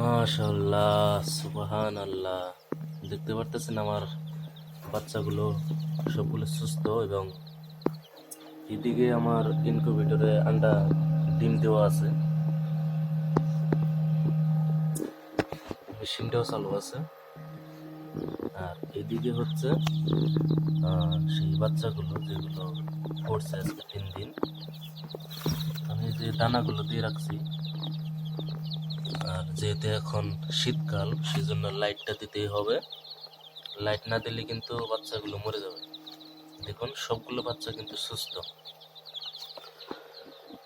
মাশাল্লাহ সুবাহান আল্লাহ দেখতে পারতেছেন আমার বাচ্চাগুলো সবগুলো সুস্থ এবং এদিকে আমার ইনকিউবেটরে আন্ডা ডিম দেওয়া আছে। মেশিনটাও চালু আছে। আর এদিকে হচ্ছে সেই বাচ্চাগুলো যেগুলো পড়ছে আজকে তিন দিন। আমি যে দানাগুলো দিয়ে রাখছি যেহেতু এখন শীতকাল, সেজন্য লাইটটা দিতেই হবে। লাইট না দিলে কিন্তু বাচ্চাগুলো মরে যাবে। দেখুন, সবগুলো বাচ্চা কিন্তু সুস্থ।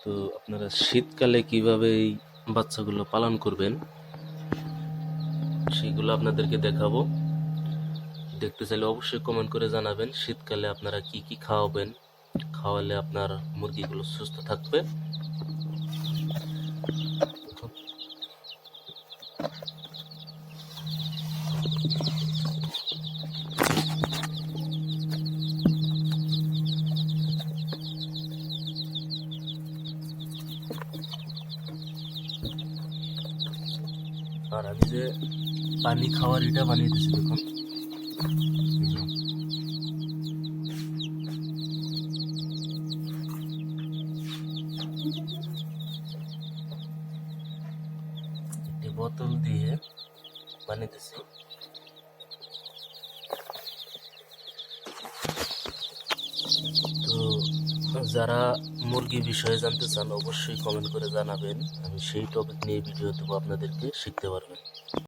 তো আপনারা শীতকালে কীভাবে এই বাচ্চাগুলো পালন করবেন, সেগুলো আপনাদেরকে দেখাবো। দেখতে চাইলে অবশ্যই কমেন্ট করে জানাবেন, শীতকালে আপনারা কি কি খাওয়াবেন। খাওয়ালে আপনার মুরগিগুলো সুস্থ থাকবে। আর আমি যে পানি খাওয়ার এটা বানিয়ে দিচ্ছি দেখুন একটি বোতল দিয়ে যারা মুরগি বিষয়ে জানতে চান, অবশ্যই কমেন্ট করে জানাবেন। আমি সেই টপিক নিয়ে ভিডিও দেবো আপনাদেরকে, শিখতে পারবেন।